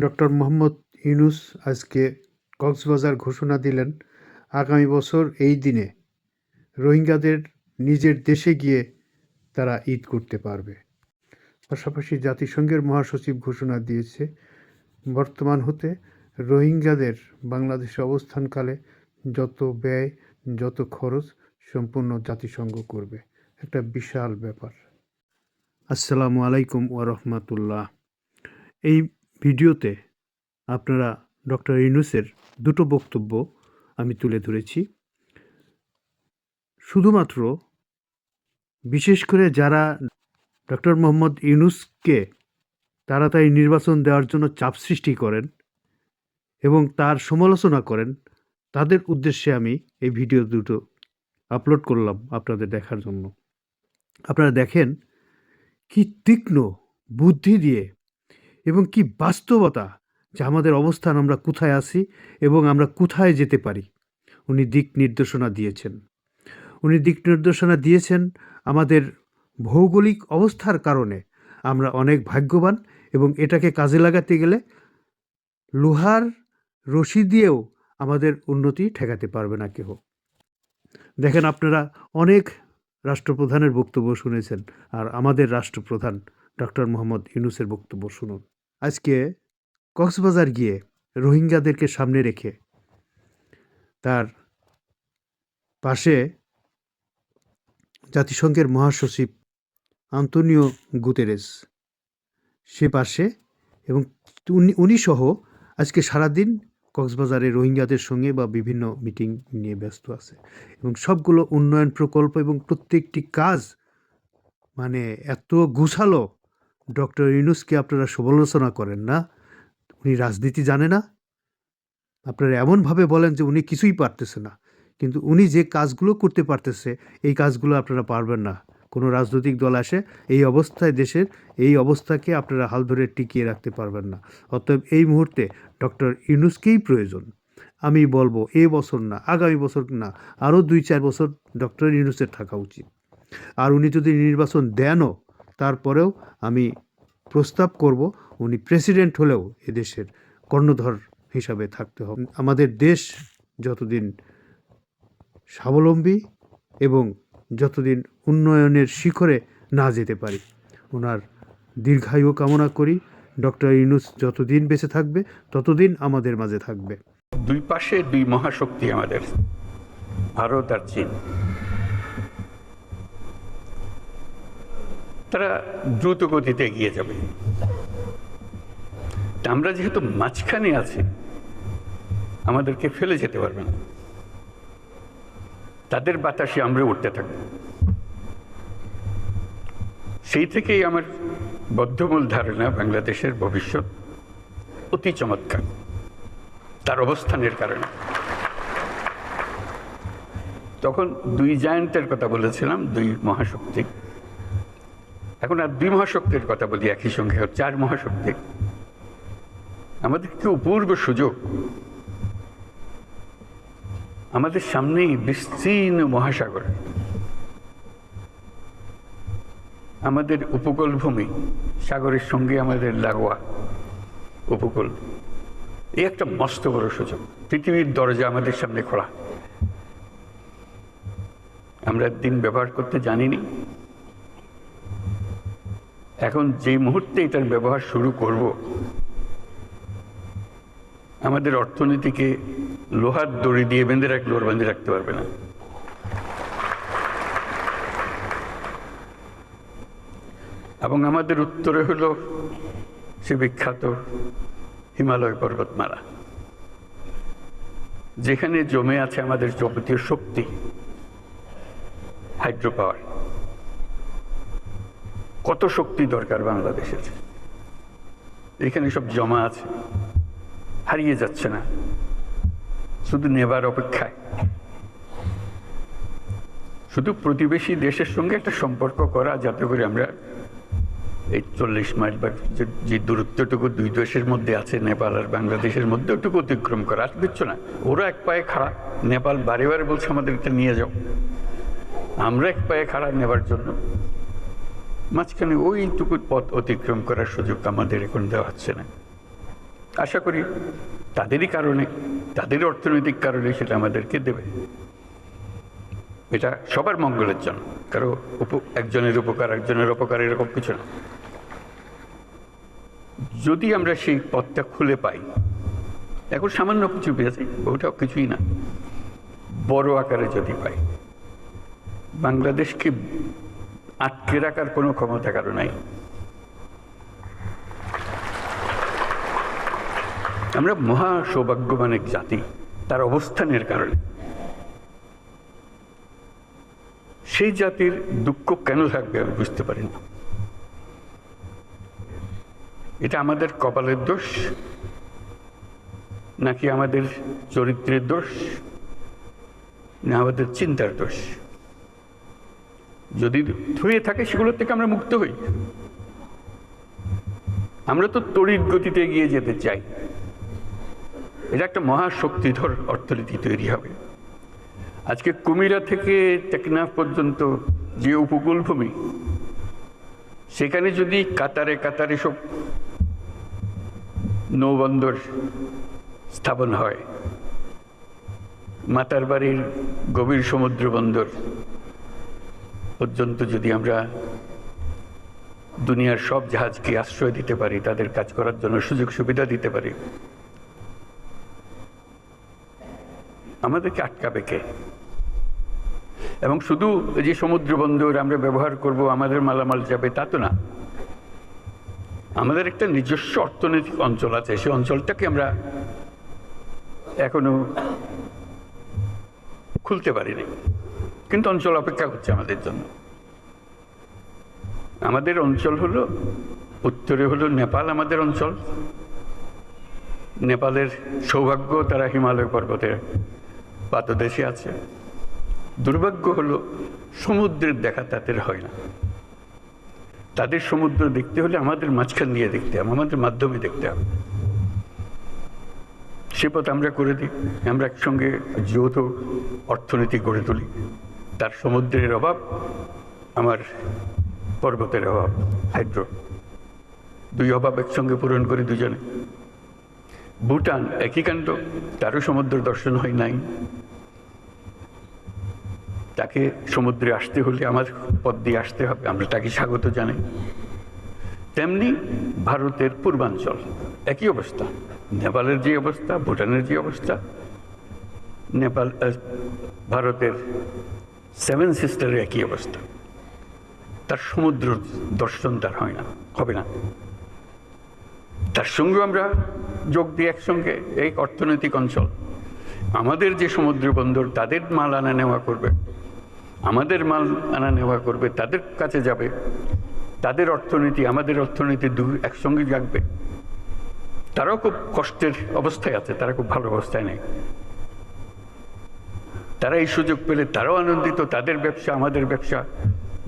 Doctor Mohammad Yunus আজকে কক্সবাজার ঘোষণা দিলেন, আগামী বছর এই দিনে রোহিঙ্গাদের নিজের দেশে গিয়ে তারা ঈদ করতে পারবে। পাশাপাশি জাতিসংঘের মহাসচিব ঘোষণা দিয়েছে, বর্তমান হতে রোহিঙ্গাদের বাংলাদেশে অবস্থানকালে যত ব্যয়, যত খরচ সম্পূর্ণ জাতিসংঘ করবে। একটা বিশাল ব্যাপার। আসসালামু আলাইকুম ওয়া রাহমাতুল্লাহ। এই ভিডিওতে আপনারা ডক্টর ইউনুসের দুটো বক্তব্য আমি তুলে ধরেছি। শুধুমাত্র বিশেষ করে যারা ডক্টর মোহাম্মদ ইউনুসকে তাড়াতাড়ি নির্বাচন দেওয়ার জন্য চাপ সৃষ্টি করেন এবং তার সমালোচনা করেন, তাদের উদ্দেশ্যে আমি এই ভিডিও দুটো আপলোড করলাম আপনাদের দেখার জন্য। আপনারা দেখেন কি তীক্ষ্ণ বুদ্ধি দিয়ে এবং কি বাস্তবতা যে আমাদের অবস্থান আমরা কোথায় আছি এবং আমরা কোথায় যেতে পারি। উনি দিক নির্দেশনা দিয়েছেন। উনি দিক নির্দেশনা দিয়েছেন আমাদের ভৌগোলিক অবস্থার কারণে আমরা অনেক ভাগ্যবান এবং এটাকে কাজে লাগাতে গেলে লোহার রশি দিয়েও আমাদের উন্নতি ঠেকাতে পারবে না কেহ। দেখেন আপনারা অনেক রাষ্ট্রপ্রধানের বক্তব্য শুনেছেন আর আমাদের রাষ্ট্রপ্রধান ডক্টর মোহাম্মদ ইউনুসের বক্তব্য শুনুন। আজকে কক্সবাজার গিয়ে রোহিঙ্গাদেরকে সামনে রেখে তার পাশে জাতিসংঘের মহাসচিব আন্তনিও গুতেরেস। সে পাশে এবং উনি সহ আজকে সারাদিন কক্সবাজারে রোহিঙ্গাদের সঙ্গে বা বিভিন্ন মিটিং নিয়ে ব্যস্ত আছে এবং সবগুলো উন্নয়ন প্রকল্প এবং প্রত্যেকটি কাজ মানে এত গুছালো ডক্টর ইউনুসকে আপনারা সমালোচনা করেন না, উনি রাজনীতি জানে না। আপনারা এমনভাবে বলেন যে উনি কিছুই পারতেছে না, কিন্তু উনি যে কাজগুলো করতে পারতেছে, এই কাজগুলো আপনারা পারবেন না। কোনো রাজনৈতিক দল আসে, এই অবস্থায় দেশের এই অবস্থাকে আপনারা হাল ধরে টিকিয়ে রাখতে পারবেন না। অতএব এই মুহূর্তে ডক্টর ইউনুসকেই প্রয়োজন। আমি বলব, এ বছর না, আগামী বছর না, আরও দুই চার বছর ডক্টর ইউনুসের থাকা উচিত। আর উনি যদি নির্বাচন দেনও তারপরেও আমি প্রস্তাব করব, উনি প্রেসিডেন্ট হলেও এদেশের কর্ণধর হিসাবে থাকতে হবে। আমাদের দেশ যতদিন স্বাবলম্বী এবং যতদিন উন্নয়নের শিখরে না যেতে পারি ওনার দীর্ঘায়ু কামনা করি। ডক্টর ইউনুস যতদিন বেঁচে থাকবে, ততদিন আমাদের মাঝে থাকবে। দুই পাশে দুই মহাশক্তি আমাদের, ভারত আর চীন। তারা দ্রুত গতিতে এগিয়ে যাবে। আমরা যেহেতু মাঝখানে আছি, আমাদেরকে ফেলে যেতে পারবে না। তাদের বাতাসে আমরা উঠতে থাকব। সেই থেকেই আমার বদ্ধমূল ধারণা বাংলাদেশের ভবিষ্যৎ অতি চমৎকার। তার অবস্থানের কারণে। তখন দুই জায়ান্টের কথা বলেছিলাম, দুই মহাশক্তি এখন আর দুই মহাশক্তির কথা বলি একই সঙ্গে চার মহাশক্তি। আমাদের কি অপূর্ব সুযোগ। আমাদের সামনেই বিস্তীর্ণ মহাসাগর। আমাদের উপকূল ভূমি সাগরের সঙ্গে আমাদের লাগোয়া উপকূল। এই একটা মস্ত বড় সুযোগ। পৃথিবীর দরজা আমাদের সামনে খোলা। আমরা দিন ব্যবহার করতে জানিনি। এখন যে মুহূর্তে এটার ব্যবহার শুরু করব, আমাদের অর্থনীতিকে লোহার দড়ি দিয়ে বেঁধে রাখলে ওর বেঁধে রাখতে পারবে না। এবং আমাদের উত্তরে হলো সে বিখ্যাত হিমালয় পর্বতমালা, যেখানে জমে আছে আমাদের যাবতীয় শক্তি হাইড্রো পাওয়ার কত শক্তি দরকার বাংলাদেশের? এখানে সব জমা আছে। হারিয়ে যাচ্ছে না। শুধু নেবার অপেক্ষায়। শুধু প্রতিবেশী দেশের সঙ্গে একটা সম্পর্ক করা, যাতে করে আমরা এই চল্লিশ মাইল বা যে- দূরত্বটুকু দুই দেশের মধ্যে আছে, নেপাল আর বাংলাদেশের মধ্যে, ওটুকু অতিক্রম করা। আর দিচ্ছ না। ওরা এক পায়ে খাড়া। নেপাল বারে বারে বলছে, আমাদেরকে নিয়ে যাও। আমরা এক পায়ে খাড়া নেবার জন্য মাঝখানে ওইটুকু পথ অতিক্রম করার সুযোগ আমাদের এখন দেওয়া হচ্ছে না। আশা করি তাদেরই কারণে, তাদের অর্থনৈতিক কারণে সেটা আমাদেরকে দেবে। এটা সবার মঙ্গলের জন্য, কারও একজনের উপকার, একজনের অপকার এরকম কিছু না। যদি আমরা সেই পথটা খুলে পাই, এখন সামান্য কিছু পেয়েছি ওটাও কিছুই না। বড় আকারে যদি পাই, বাংলাদেশকে আটকে রাখার কোনো ক্ষমতা কারও নাই। আমরা মহা সৌভাগ্যবান এক জাতি, তার অবস্থানের কারণে। সেই জাতির দুঃখ কেন থাকবে আমি বুঝতে পারি না। এটা আমাদের কপালের দোষ, নাকি আমাদের চরিত্রের দোষ, না আমাদের চিন্তার দোষ? যদি ধুয়ে থাকে, সেগুলোর থেকে আমরা মুক্ত হই। আমরা তো তড়িৎ গতিতে এগিয়ে যেতে চাই। এটা একটা মহাশক্তিধর অর্থনীতি তৈরি হবে। আজকে কুমিরা থেকে টেকনাফ পর্যন্ত যে উপকূল ভূমি সেখানে যদি কাতারে কাতারে সব নৌবন্দর স্থাপন হয় মাতার বাড়ির গভীর সমুদ্র বন্দর পর্যন্ত যদি আমরা দুনিয়ার সব জাহাজকে আশ্রয় দিতে পারি, তাদের কাজ করার জন্য সুযোগ সুবিধা দিতে পারি, আমাদেরকে আটকাবে কে? এবং শুধু যে সমুদ্র বন্দর আমরা ব্যবহার করব, আমাদের মালামাল যাবে তা তো না। আমাদের একটা নিজস্ব অর্থনৈতিক অঞ্চল আছে, সেই অঞ্চলটাকে আমরা এখনও খুলতে পারিনি। কিন্তু অঞ্চল অপেক্ষা করছে আমাদের জন্য। আমাদের অঞ্চল হলো, উত্তরে হলো নেপাল আমাদের অঞ্চল। নেপালের সৌভাগ্য তারা হিমালয় পর্বতের পাদদেশে আছে। দুর্ভাগ্য হলো, সমুদ্রের দেখা তাদের হয় না। তাদের সমুদ্র দেখতে হলে আমাদের মাঝখান দিয়ে দেখতে হবে, আমাদের মাধ্যমে দেখতে হবে। সে পথ আমরা করে দিই, আমরা একসঙ্গে যৌথ অর্থনীতি গড়ে তুলি। তার সমুদ্রের অভাব, আমার পর্বতের অভাব, হাইড্রো। দুই অভাব একসঙ্গে পূরণ করি দুজনে। ভুটান একই কাণ্ড, তারও সমুদ্র দর্শন হয় নাই। তাকে সমুদ্রে আসতে হলে আমার পথ দিয়ে আসতে হবে, আমরা তাকে স্বাগত জানাই। তেমনি ভারতের পূর্বাঞ্চল, একই অবস্থা। নেপালের যে অবস্থা, ভুটানের যে অবস্থা, নেপাল ভারতের সেভেন সিস্টারের একই অবস্থা। তার সমুদ্র দর্শন তার হয় না, হবে না। তার সঙ্গে আমরা যোগ দিই একসঙ্গে, এই অর্থনৈতিক অঞ্চল। আমাদের যে সমুদ্র বন্দর, তাদের মাল আনা নেওয়া করবে। আমাদের মাল আনা নেওয়া করবে, তাদের কাছে যাবে। তাদের অর্থনীতি, আমাদের অর্থনীতি দু একসঙ্গে জাগবে। তারাও খুব কষ্টের অবস্থায় আছে, তারা খুব ভালো অবস্থায় নেই। তারা এই সুযোগ পেলে তারাও আনন্দিত, তাদের ব্যবসা আমাদের ব্যবসা।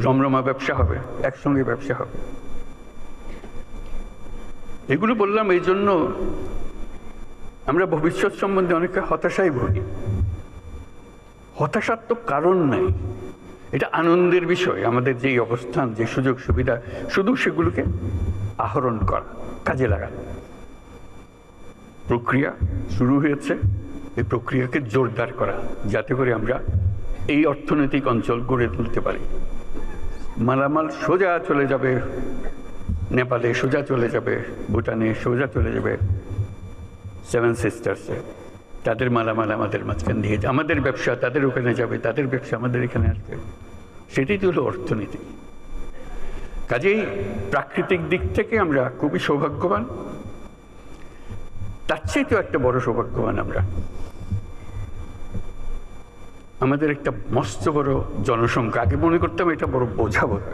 রমরমা ব্যবসা হবে, একসঙ্গে ব্যবসা হবে। এগুলো বললাম এই জন্য আমরা ভবিষ্যৎ সম্বন্ধে অনেকে হতাশায় ভুগি। হতাশার তো কারণ নাই। এটা আনন্দের বিষয়, আমাদের যেই অবস্থান, যে সুযোগ সুবিধা, শুধু সেগুলোকে আহরণ করা, কাজে লাগানো। প্রক্রিয়া শুরু হয়েছে। এই প্রক্রিয়াকে জোরদার করা, যাতে করে আমরা এই অর্থনৈতিক অঞ্চল গড়ে তুলতে পারি। মালামাল সোজা চলে যাবে, নেপালে সোজা চলে যাবে, ভুটানে সোজা চলে যাবে, সেভেন সিস্টার্সে। তাদের মালামাল আমাদের মাঝখান দিয়ে আমাদের ব্যবসা তাদের ওখানে যাবে, তাদের ব্যবসা আমাদের এখানে আসবে। সেটাই তো হলো অর্থনীতি। কাজেই প্রাকৃতিক দিক থেকে আমরা খুবই সৌভাগ্যবান। তার চেয়ে তো একটা বড় সৌভাগ্যবান আমরা। আমাদের একটা মস্ত বড় জনসংখ্যা। আগে মনে করতাম এটা বড় বোঝা বোধ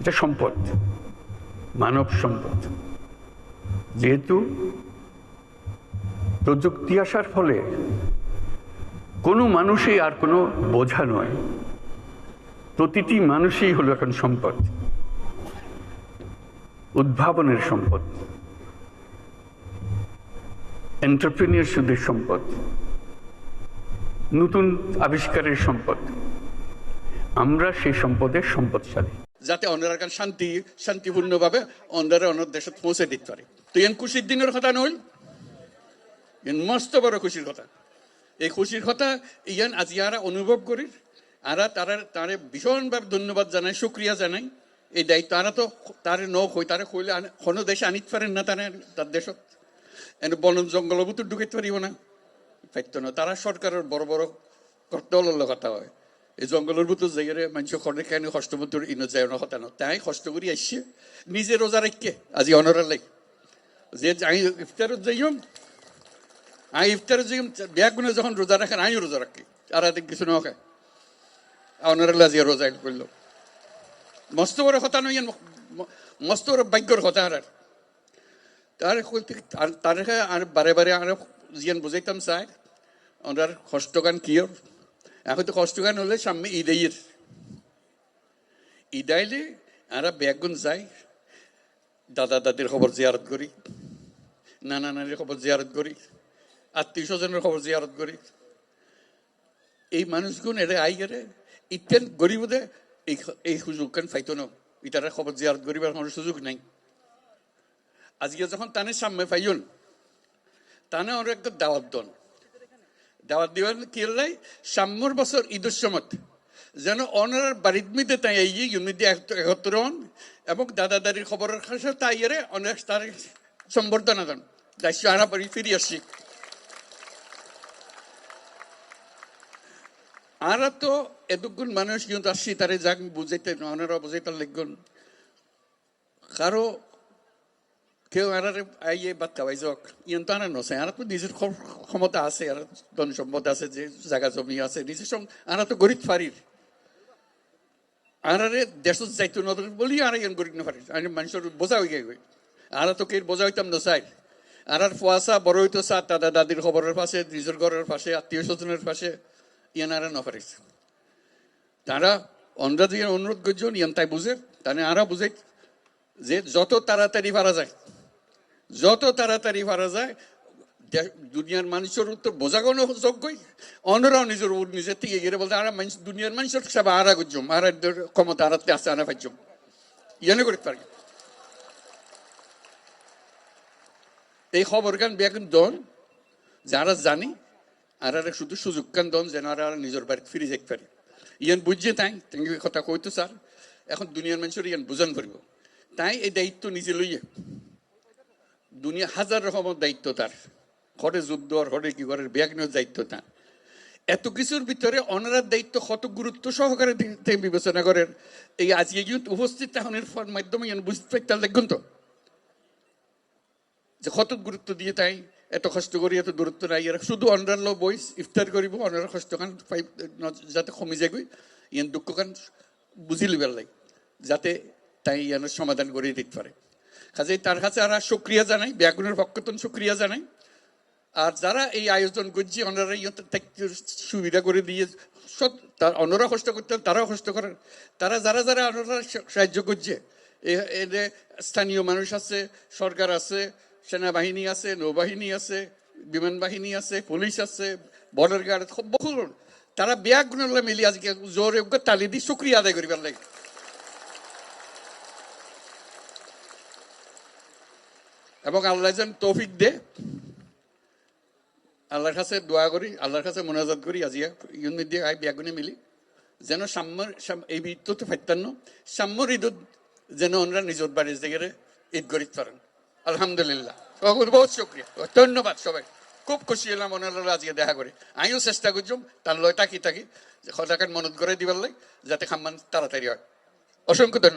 এটা সম্পদ। মানব সম্পদ। যেহেতু প্রযুক্তি আসার ফলে কোনো মানুষই আর কোনো বোঝা নয়। প্রতিটি মানুষই হলো এখন সম্পদ। উদ্ভাবনের সম্পদ। এন্টারপ্রিনিয়রশিপের সম্পদ। নতুন আবিষ্কারের সম্পদ। আমরা সেই সম্পদের সম্পদশালী। যাতে অন্যরা কান শান্তি, শান্তিপূর্ণভাবে অন্যরা অন্য দেশত পৌঁছে দিতে পারে। তো এন খুশির দিনের কথা নইল। এন মস্ত বড় খুশির কথা। এই খুশির কথা ইয়ান আজি আরা অনুভব করি। আরা তারা, তারে ভীষণভাবে ধন্যবাদ জানাই শুক্রিয়া জানাই। এই দায়িত্ব আরা তো তারে ন হই, তারে আন- কোনো দেশে আনিত পারেন না তারা তার দেশত। বন জঙ্গল তো ঢুকাইতে পারিব না। পাইতো না তারা সরকারের বড় বড় দলের কথা হয়। এই জঙ্গলের ভিতর জায়গায় মানুষ খনে কেন কষ্ট মতো ইনো যায় না কথা না, তাই কষ্ট করি আসছে নিজে রোজা রাখকে আজি অনরার লাই যে আমি ইফতারত যাইম আমি ইফতারত যাইম ব্যাগ গুনে যখন রোজা রাখেন আমি রোজা রাখি আর এদিক কিছু না খায় অনরার আজি রোজা করল মস্ত বড় কথা নই মস্ত বড় ভাগ্যর কথা আর তার তার বারে বারে আর জিয়ান বুঝাইতাম চাই ওনার কষ্টগান কিয়র এখন তো কষ্টগান হলে সামনে ঈদের ঈদাইলে আরা ব্যাগুন যাই দাদা দাদির খবর জিয়ারত করি নানা নানির খবর জিয়ারত করি আত্মীয় স্বজনের খবর জিয়ারত করি এই মানুষগুন এরে আই গেলে ইতেন গরিবদে এই এই সুযোগ কান ফাইতো না ইতারা খবর জিয়ারত করিবার কোনো সুযোগ নাই আজকে যখন তানে সামনে তানে ওর একটা দাওয়াত দন। দাওয়াত দিবেন কি লাই সাম্যর বছর ঈদের সময় যেন অনার বাড়ির মধ্যে তাই এই ইউনিটি একত্র হন এবং দাদা দাদির খবরের কাছে তাই এরে অনেক তার সম্বর্ধনা দেন। দায়িত্ব আনা বাড়ি ফিরে আসছি। আর তো এতগুণ মানুষ কিন্তু আসছি, তারে যাক বুঝাইতে অনারা বুঝাইতে লিখগুন কারও কেউ আইয়ে বাচ্চা ভাই যাক ইয়ান তো আনার নছে আর তো নিজের ক্ষ- ক্ষমতা আছে আর ধন সম্পদ আছে যে জায়গা জমি আছে নিজের সঙ্গে আর তো গরিব ফারির আর আরে দেশ যাইতো নদর বলি আর ইয়ান গরিব না ফারির আর মানুষের বোঝা হয়ে গেই আর তো কে বোঝা হইতাম না চাই আর ফুয়াশা বড় হইতো চা দাদা দাদির খবরের পাশে নিজের ঘরের পাশে আত্মীয় স্বজনের পাশে ইয়ান আর না ফারিস তারা অন্ধ্রা দিয়ে অনুরোধ করছেন ইয়ান তাই বুঝে তানে আরা বুঝে যে যত তাড়াতাড়ি পারা যায় যত তাড়াতাড়ি পারা যায় দুনিয়ার মানুষের উত্তর বোঝাগোনো যোগ্যই। অন্যরাও নিজের উ- নিজের থেকে গিয়ে বলতে, আর মানুষ, দুনিয়ার মানুষের সব আরা করছম, আর ক্ষমতা আরাতে আছে আনা পাইছম। ইয়ানে করতে পারি এই খবর গান বেগুন দন, যারা জানি, আর আর শুধু সুযোগ কান দন, যেন আর নিজের বাড়িতে ফিরে যেতে পারি। ইয়ান বুঝছে তাই তেঙ্গে কথা কইতো স্যার, এখন দুনিয়ার মানুষের ইয়ান বুঝান পারিব তাই এই দায়িত্ব নিজে লইয়ে দুনিয়া হাজার রকমের দায়িত্ব তার। ঘরে যুদ্ধ আর ঘরে কি করে ব্যাগ নেওয়ার দায়িত্ব তার। এত কিছুর ভিতরে অনারার দায়িত্ব কত গুরুত্ব সহকারে বিবেচনা করেন। এই আজকে কিন্তু উপস্থিত তাহনের মাধ্যমে বুঝতে পারতে দেখুন তো। যে কত গুরুত্ব দিয়ে তাই এত কষ্ট করি এত দূরত্ব নাই। এরা শুধু অন্যান্য বই ইফতার করিব অন্যান্য কষ্ট খান ন- যাতে কমে যায়গৈ ইয়ান দুঃখ খান বুঝি লিবার লাগে যাতে তাই ইয়ানোর সমাধান করে দিতে পারে। কাজেই তার কাছে আর সুক্রিয়া জানাই ব্যাগুনের পক্ষতন সুক্রিয়া জানাই। আর যারা এই আয়োজন করছে, ওনারা সুবিধা করে দিয়ে তার অন্যরা কষ্ট করতে তারাও কষ্ট করেন। তারা যারা যারা ওনারা সাহায্য করছে, এ- এদের স্থানীয় মানুষ আছে, সরকার আছে, সেনাবাহিনী আছে, নৌবাহিনী আছে, বিমান বাহিনী আছে, পুলিশ আছে, বর্ডার গার্ড বহু তারা ব্যাগুনের মিলি আজকে জোরে তালি দিয়ে সুক্রিয়া আদায় করিবার লাগে। এবং আল্লাহ যেন তৌফিক দে। আল্লাহর কাছে দোয়া করি, আল্লাহর কাছে মোনাজাত করি, আজি ইউন দিয়ে আই ব্যাগুনে মিলি। যেন সাম্যর সাম- এই তো ফাইতান্ন সাম্যর ঈদ যেন ওনারা নিজের বাড়ির জায়গায় ঈদ করিতে পারেন আলহামদুলিল্লাহ। বহুত শুক্রিয়া ধন্যবাদ সবাই। খুব খুশি হলাম ওনারা আজকে দেখা করে আমিও চেষ্টা করছিলাম তার লয় তাকি তাকি সদাকার মনত করে দিবার লাগে, যাতে খাম্মান তাড়াতাড়ি হয়। অসংখ্য ধন্যবাদ।